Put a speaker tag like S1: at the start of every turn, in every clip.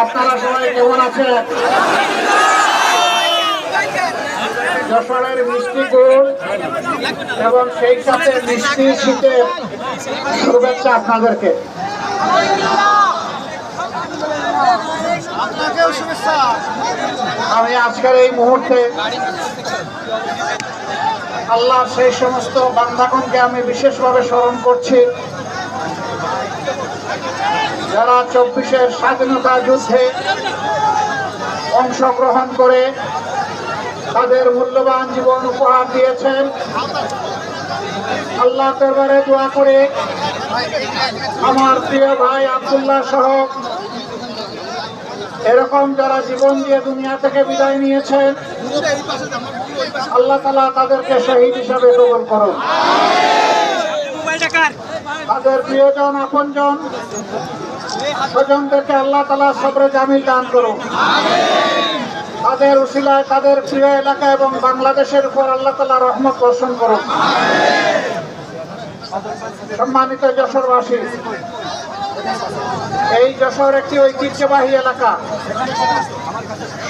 S1: আপনারা সবাই কেমন আছেন? যশোরের মিষ্টি গুড় এবং সেই সাথে মিষ্টি শীতের শুভেচ্ছা আপনাদেরকে। আমি আজকের এই মুহূর্তে আল্লাহ সেই সমস্ত বান্ধাগণকে আমি বিশেষভাবে স্মরণ করছি। যারা চব্বিশের স্বাধীনতা যুদ্ধে অংশগ্রহণ করে তাদের মূল্যবান জীবন উপহার দিয়েছেন। আল্লাহ দরবারে দোয়া করে আমার প্রিয় ভাই আবদুল্লাহ সহ এরকম যারা জীবন দিয়ে দুনিয়া থেকে বিদায় নিয়েছেন, আল্লাহ তালা তাদেরকে শহীদ হিসাবে গ্রহণ করুন। তাদের প্রিয়জন, আপনজন, স্বজনদেরকে আল্লাহ তালা সবরে জামিল দান করুন। তাদের উশিলায়, তাদের প্রিয় এলাকা এবং বাংলাদেশের উপর আল্লাহ তালা রহমত বর্ষণ করুন সম্মানিত যশোরবাসী, এই যশোর একটি ঐতিহ্যবাহী এলাকা।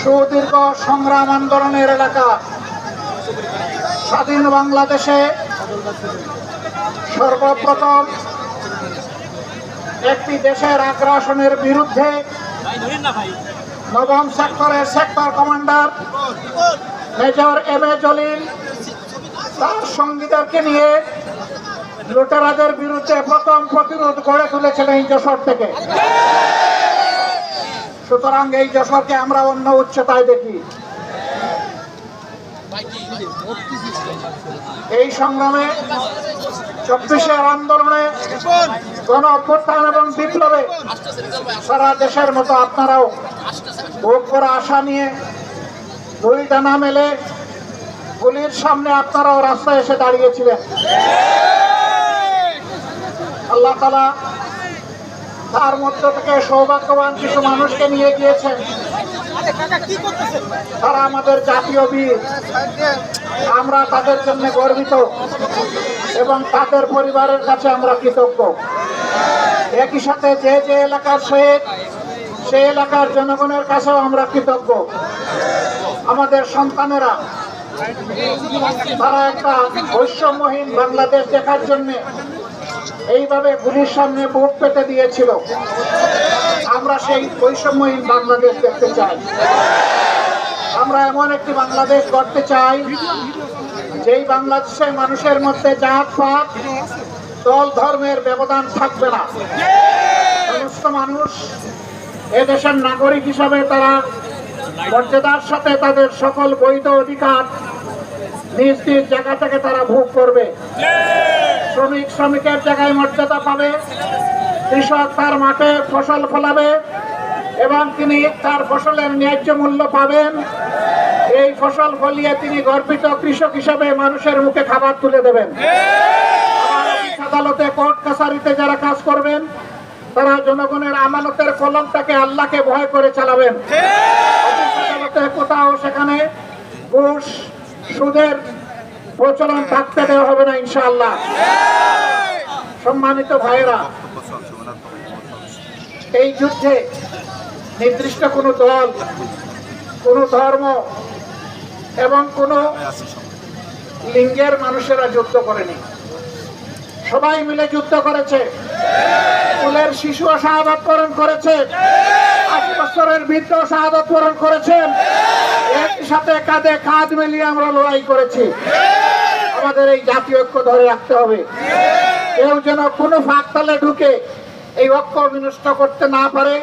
S1: সুদীর্ঘ সংগ্রাম আন্দোলনের এলাকা। স্বাধীন বাংলাদেশে সর্বপ্রথম একটি দেশের আগ্রাসনের বিরুদ্ধে নবম সেক্টরের sector commander major M A Jalil, তার সঙ্গীদেরকে নিয়ে লুটেরাদের বিরুদ্ধে প্রথম প্রতিরোধ গড়ে তুলেছিলেন এই যশোর থেকে। সুতরাং এই যশোরকে আমরা অন্য উচ্চতায় দেখি। এই সংগ্রামে চব্বিশের আন্দোলনে গণ অভ্যুত্থান এবং বিপ্লবে সারা দেশের মতো আপনারাও ভোগ করা আশা নিয়ে দুই ডানা মেলে, গুলির সামনে আপনারাও রাস্তায় এসে দাঁড়িয়েছিলেন। আল্লাহ তালা তার মধ্য থেকে সৌভাগ্যবান কিছু মানুষকে নিয়ে গিয়েছেন। তারা আমাদের জাতীয় বীর। আমরা তাদের জন্য গর্বিত এবং তাদের পরিবারের কাছে আমরা কৃতজ্ঞ। একই সাথে যে যে এলাকার শহীদ সেই এলাকার জনগণের কাছেও আমরা কৃতজ্ঞ। আমাদের সন্তানেরা, তারা একটা বৈষম্যহীন বাংলাদেশ দেখার জন্যে এইভাবে গুলির সামনে বুক পেতে দিয়েছিল। আমরা সেই বৈষম্যহীন বাংলাদেশ দেখতে চাই। আমরা এমন একটি বাংলাদেশ গড়তে চাই, যেই বাংলাদেশের মানুষের মধ্যে জাত, পাত, দল, ধর্মের ব্যবধান থাকবে না। সমস্ত মানুষ এদেশের নাগরিক হিসাবে তারা মর্যাদার সাথে তাদের সকল বৈধ অধিকার নিজ নিজ জায়গা থেকে তারা ভোগ করবে। শ্রমিক শ্রমিকের জায়গায় মর্যাদা পাবে কৃষক তার মাঠে ফসল ফলাবে এবং তিনি তার ফসলের ন্যায্য মূল্য পাবেন। এই ফসল ফলিয়ে তিনি গর্বিত কৃষক হিসাবে মানুষের মুখে খাবার তুলে দেবেন। আদালতে কোর্ট কাছারিতে যারা কাজ করবেন তারা জনগণের আমানতের কলমটাকে আল্লাহকে ভয় করে চালাবেন। কোথাও সেখানে ঘুষ, সুদের প্রচলন থাকতে দেওয়া হবে না, ইনশাআল্লাহ। সম্মানিত ভাইয়েরা, এই যুদ্ধে নির্দিষ্ট কোনো দল, কোনো ধর্ম এবং কোনো লিঙ্গের মানুষেরা যুদ্ধ করেনি। সবাই মিলে যুদ্ধ করেছে। স্কুলের শিশু শাহাদত বরণ করেছে। আশি বছরের বৃদ্ধ শাহাদত বরণ করেছেন একই সাথে কাঁধে কাঁধ মিলিয়ে আমরা লড়াই করেছি। আমাদের এই জাতীয় ঐক্য ধরে রাখতে হবে। কেউ যেন কোনো ফাঁক তালে ঢুকে এই ঐক্য বিনষ্ট করতে না পারে।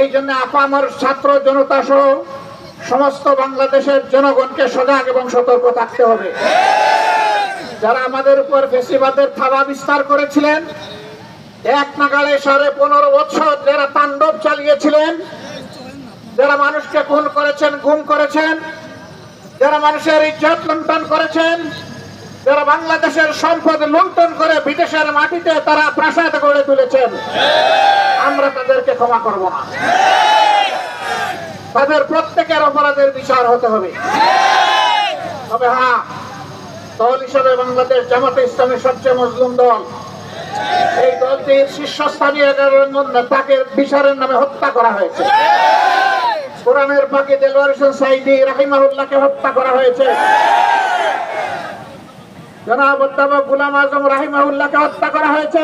S1: এই জন্য আপামর ছাত্র জনতা সহ সমস্ত বাংলাদেশের জনগণকে সজাগ এবং সতর্ক থাকতে হবে। যারা আমাদের উপর বেশিবাদের থাবা বিস্তার করেছিলেন, এক নাগালে সাড়ে পনেরো বছর যারা তাণ্ডব চালিয়েছিলেন, যারা মানুষকে খুন করেছেন, গুম করেছেন, যারা মানুষের ইজ্জত লুণ্ঠন করেছেন, যারা বাংলাদেশের সম্পদ লুণ্ঠন করে বিদেশের মাটিতে তারা প্রাসাদ গড়ে তুলেছেন, আমরা তাদেরকে ক্ষমা করব না। তাদের প্রত্যেকের অপরাধের বিচার হতে হবে। তবে হ্যাঁ দল বাংলাদেশ জামাতে ইসলামী সবচেয়ে মজলুম দল। এই দলটির শীর্ষস্থানীয় বিচারের নামে হত্যা করা হয়েছে। কোরআনের হোসেন রাহিমাহুল্লাহকে হত্যা করা হয়েছে। জনাব অধ্যাপক গুলাম আজম রাহিমাহুল্লাহকে হত্যা করা হয়েছে।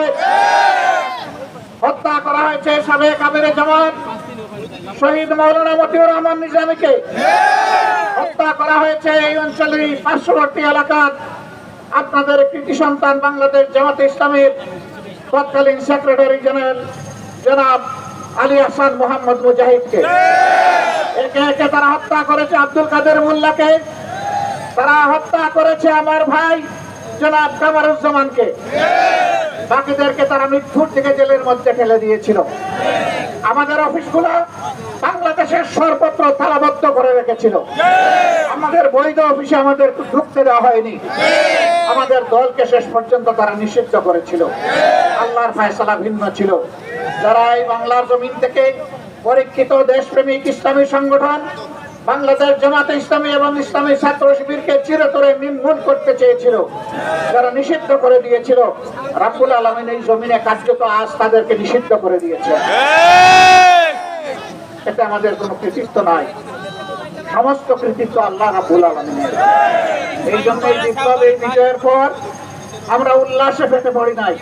S1: হত্যা করা হয়েছে সাবেক আমিরে জামাত শহীদ মৌলানা মতিউর রহমান নিজামীকে। হত্যা করা হয়েছে এই অঞ্চলের পার্শ্ববর্তী এলাকার আপনাদের কৃতি সন্তান বাংলাদেশ জামাতে ইসলামের তৎকালীন সেক্রেটারি জেনারেল জনাব আলী হাসান মোহাম্মদ মুজাহিদকে। একে একে তারা হত্যা করেছে আব্দুল কাদের মোল্লাকে। তারা হত্যা করেছে আমার ভাই জনাব কামারুজ্জামানকে। বাকিদেরকে তারা মৃত্যুর দিকে জেলের মধ্যে ফেলে দিয়েছিল। আমাদের অফিসগুলো বাংলাদেশের সর্বত্র তালাবদ্ধ করে রেখেছিল। আমাদের বৈধ অফিসে আমাদের ঢুকতে দেওয়া হয়নি। আমাদের দলকে শেষ পর্যন্ত তারা নিষিদ্ধ করেছিল। আল্লাহর ফায়সালা ভিন্ন ছিল। যারা এই বাংলার জমিন থেকে পরীক্ষিত দেশপ্রেমিক ইসলামী সংগঠন বাংলাদেশ জামাতে ইসলামী এবং ইসলামী ছাত্র শিবিরকে চিরতরে নির্মূল করতে চেয়েছিল। যারা নিষিদ্ধ করে দিয়েছিল রাফুল আলমিন এই জমিনে কার্যত আজ তাদেরকে নিষিদ্ধ করে দিয়েছে। এটা আমাদের কোনো কৃতিত্ব নাই। সমস্ত কৃতিত্ব আল্লাহ রাব্বুল আলমিনের। এই জন্য এই বিপ্লব এই বিজয়ের পর আমরা উল্লাসে ফেটে পড়ি নাই।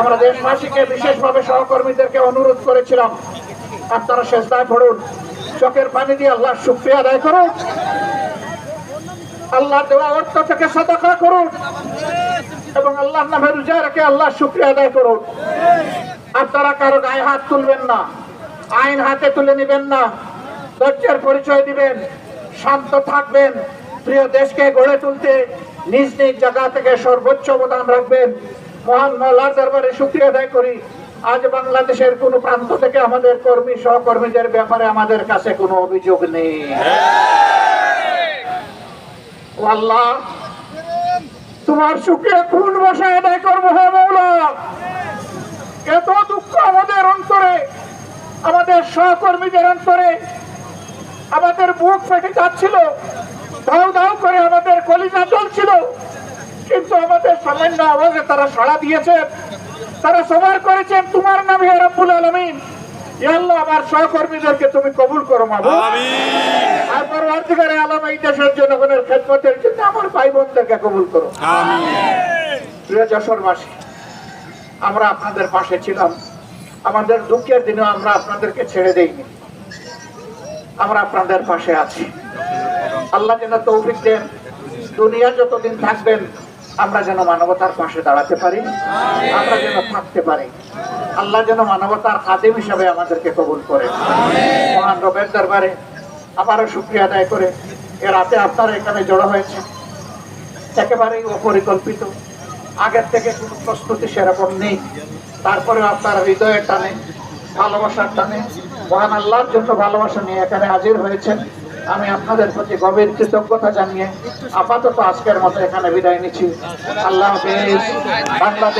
S1: আমরা দেশবাসীকে বিশেষভাবে সহকর্মীদেরকে অনুরোধ করেছিলাম আপনারা শেষদায় পড়ুন। চোখের পানি দিয়ে আল্লাহ শুক্রিয়া আদায় করুন। আল্লাহ দেওয়া অর্থ থেকে সদাকা করুন এবং আল্লাহ নামে রোজা রেখে আল্লাহ শুক্রিয়া আদায় করুন। আপনারা কারও গায়ে হাত তুলবেন না, আইন হাতে তুলে নেবেন না, ধৈর্যের পরিচয় দিবেন, শান্ত থাকবেন, প্রিয় দেশকে গড়ে তুলতে নিজ নিজ জায়গা থেকে সর্বোচ্চ অবদান রাখবেন। মহান মৌলার দরবারে শুক্রিয়া আদায় করি। আজ বাংলাদেশের কোন প্রান্ত থেকে আমাদের কর্মী, সহকর্মীদের ব্যাপারে আমাদের কাছে কোনো অভিযোগ নেই। তোমার সুখে কোন বসায় আদায় করব এত দুঃখ আমাদের অন্তরে, আমাদের সহকর্মীদের অন্তরে, আমাদের বুক ফেটে যাচ্ছিল দাও দাও করে আমাদের কলিজা চলছিল কিন্তু আমাদের সামান্য আওয়াজে তারা সাড়া দিয়েছেন তারা সবার করেছেন তোমার নামে রব্বুল আলমিন। আল্লাহ আমার সহকর্মীদেরকে তুমি কবুল করো মাবু আর পরবর্তীকারে আলম এই দেশের জনগণের খেদমতের জন্য আমার ভাই বোনদেরকে কবুল করো। প্রিয় যশোরবাসী আমরা আপনাদের পাশে ছিলাম। আমাদের দুঃখের দিনে আমরা আপনাদেরকে ছেড়ে দেইনি। আমরা আপনাদের পাশে আছি। আল্লাহ যেন তৌফিক দেন। দুনিয়া যতদিন থাকবেন আমরা যেন মানবতার পাশে দাঁড়াতে পারি, আমরা যেন থাকতে পারি। আল্লাহ যেন মানবতার খাদিম হিসাবে আমাদেরকে কবুল করে। মহান রবের দরবারে আবারও শুক্রিয়া আদায় করে এ রাতে আপনারা এখানে জড়ো হয়েছে। একেবারেই অপরিকল্পিত। আগের থেকে কোনো প্রস্তুতি সেরকম নেই। তারপরে আপনারা হৃদয়ের টানে, ভালোবাসার টানে, মহান আল্লাহর জন্য ভালোবাসা নিয়ে এখানে হাজির হয়েছেন আমি আপনাদের প্রতি গভীর কৃতজ্ঞতা জানিয়ে আপাতত আজকের মতো এখানে বিদায় নিচ্ছি। আল্লাহ হাফেজ। বাংলাদেশ